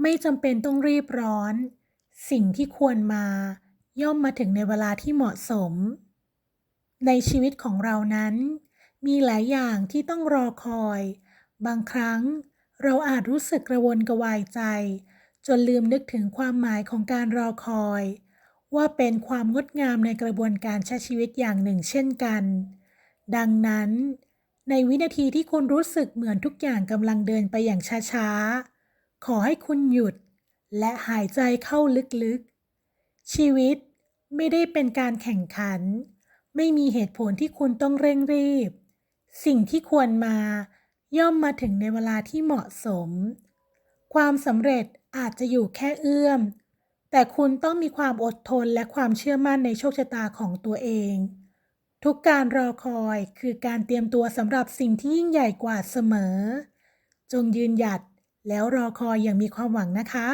ไม่จำเป็นต้องรีบร้อน สิ่งที่ควรมา ย่อมมาถึงในเวลาที่เหมาะสม ในชีวิตของเรานั้น มีหลายอย่างที่ต้องรอคอย บางครั้งเราอาจรู้สึกกระวนกระวายใจ จนลืมนึกถึงความหมายของการรอคอย ว่าเป็นความงดงามในกระบวนการใช้ชีวิตอย่างหนึ่งเช่นกัน ดังนั้น ในวินาทีที่คุณรู้สึกเหมือนทุกอย่างกำลังเดินไปอย่างช้าๆ ขอให้คุณหยุดและหายใจเข้าลึกๆ ชีวิตไม่ได้เป็นการแข่งขัน ไม่มีเหตุผลที่คุณต้องเร่งรีบ สิ่งที่ควรมาย่อมมาถึงในเวลาที่เหมาะสม ความสำเร็จอาจจะอยู่แค่เอื้อม แต่คุณต้องมีความอดทนและความเชื่อมั่นในโชคชะตาของตัวเอง ทุกการรอคอยคือการเตรียมตัวสำหรับสิ่งที่ยิ่งใหญ่กว่าเสมอ จงยืนหยัด แล้วรอคอยอย่างมีความหวังนะคะ